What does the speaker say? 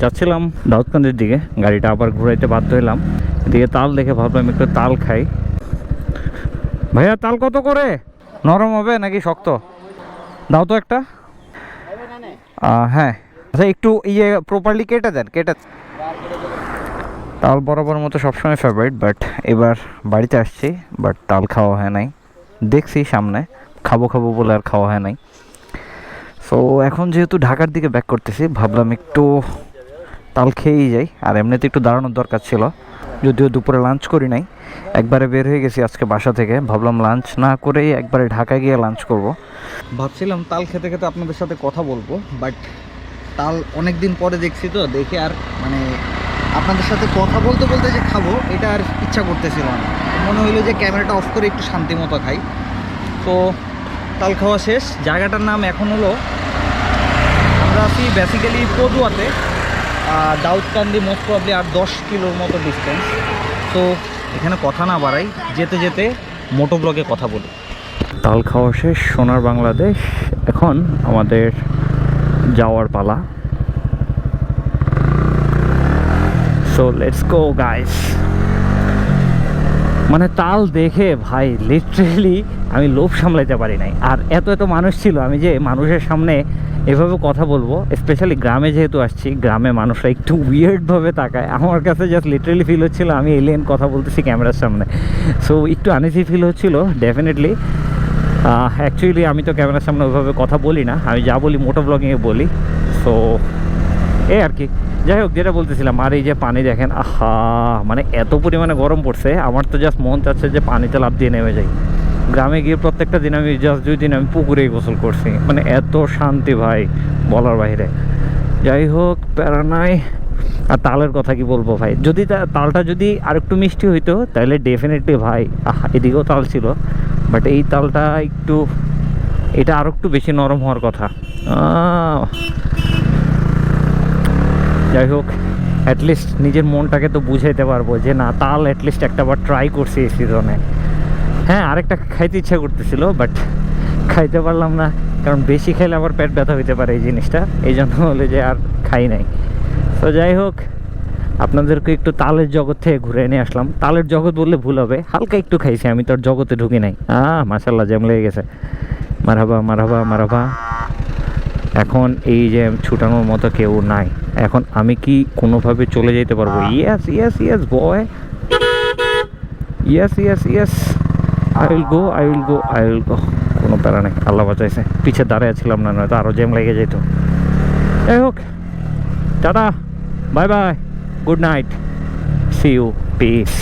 যাচ্ছিলাম দাউদকান্দের দিকে। গাড়িটা আবার ঘুরাইতে বাধ্য হলাম এদিকে তাল দেখে ভাবলাম একটু তাল খাই। ভাইয়া, তাল কত করে? নরম হবে নাকি শক্ত? দাও তো একটা। হ্যাঁ। আচ্ছা একটু ইয়ে প্রপারলি কেটে দেন, কেটে তাল বরাবর মতো সবসময় ফেভারিট বাট এবার বাড়িতে আসছি বাট তাল খাওয়া হয় নাই। দেখছি সামনে, খাব খাব বলে আর খাওয়া হয় নাই। সো এখন যেহেতু ঢাকার দিকে ব্যাক করতেছি, ভাবলাম একটু তাল খেয়েই যাই। আর এমনিতে একটু দাঁড়ানোর দরকার ছিল। যদিও দুপুরে লাঞ্চ করি নাই। একবারে বের হয়ে গেছি আজকে বাসা থেকে। ভাবলাম লাঞ্চ না করেই একবারে ঢাকা গিয়ে লাঞ্চ করব। ভাবছিলাম তাল খেতে খেতে আপনাদের সাথে কথা বলব বাট তাল অনেক দিন পরে দেখছি তো, দেখে আর মানে আপনাদের সাথে কথা বলতে বলতে যে খাব, এটা আর ইচ্ছা করতেছিল না। মনে হইল যে ক্যামেরাটা অফ করে একটু শান্তি মতো খাই। তো তাল খাওয়া শেষ। জায়গাটার নাম এখন হলো, আমরা আছি বেসিক্যালি পদুয়াতে। দাউদকান্দি মোস্ট প্রবলি আর দশ কিলোর মতো ডিস্টেন্স তো এখানে কথা না বাড়াই, যেতে যেতে মোটো ব্লগে কথা বলি। তাল খাওয়া শেষ, সোনার বাংলাদেশ। এখন আমাদের যাওয়ার পালা। সো লেটস গো গাইস মানে তাল দেখে, ভাই লিটারেলি আমি লোভ সামলাইতে পারি নাই। আর এত এত মানুষ ছিল, আমি যে মানুষের সামনে এভাবে কথা বলব স্পেশালি গ্রামে যেহেতু আসছি, গ্রামে মানুষরা একটু উইয়ার্ডভাবে তাকায়। আমার কাছে জাস্ট লিটারেলি ফিল হচ্ছিল, আমি এলিয়েন কথা বলতেছি ক্যামেরার সামনে। সো একটু আনইজি ফিল হচ্ছিল ডেফিনেটলি অ্যাকচুয়ালি আমি তো ক্যামেরার সামনে ওইভাবে কথা বলি না, আমি যা বলি মোটো ব্লগিংয়ে বলি। সো এই আর কি। যাই হোক, যেটা বলতেছিলাম, আর এই যে পানি দেখেন, আহা মানে এত পরিমাণে গরম পড়ছে, আমার তো জাস্ট মন চাচ্ছে যে পানিতে লাভ দিয়ে নেমে যাই। গ্রামে গিয়ে প্রত্যেকটা দিন আমি জাস্ট দুই দিন আমি পুকুরেই গোসল করছি। মানে এত শান্তি ভাই, বলার বাইরে। যাই হোক, প্যারা নাই। আর তালের কথা কি বলব ভাই? যদি তালটা যদি আরেকটু মিষ্টি হইতো, তাহলে ডেফিনেটলি ভাই এদিকেও তাল ছিল। বাট এই তালটা একটু, এটা আরও একটু বেশি নরম হওয়ার কথা। যাই হোক অ্যাটলিস্ট নিজের মনটাকে তো বুঝাইতে পারব যে না, তাল অ্যাটলিস্ট একটা বার ট্রাই করছি এই সিজনে হ্যাঁ আরেকটা খাইতে ইচ্ছা করতেছিল বাট খাইতে পারলাম না। কারণ বেশি খেলে আবার পেট ব্যথা হইতে পারে এই জিনিসটা। এই জন্য হলে যে আর খাই নাই। তো যাই হোক, আপনাদেরকে একটু তালের জগৎ থেকে ঘুরে নিয়ে আসলাম। তালের জগৎ বললে ভুল হবে, হালকা একটু খাইছি, আমি তো জগতে ঢুকি নাই। আহ মাসাল্লাহ জ্যাম লেগে গেছে। মারাবা মারাবা মারাবা এখন এই যে ছুটানোর মতো কেউ নাই। এখন আমি কি কোনোভাবে চলে যেতে পারব? Yes yes yes boy yes yes yes I will go I will go I will go কোনো প্যারা নেই, আল্লাহ বাঁচাইছে। পিছিয়ে দাঁড়িয়ে ছিলাম না, নয়তো আরও জ্যাম লেগে যেত। যাই হোক, tata, bye bye, good night see you peace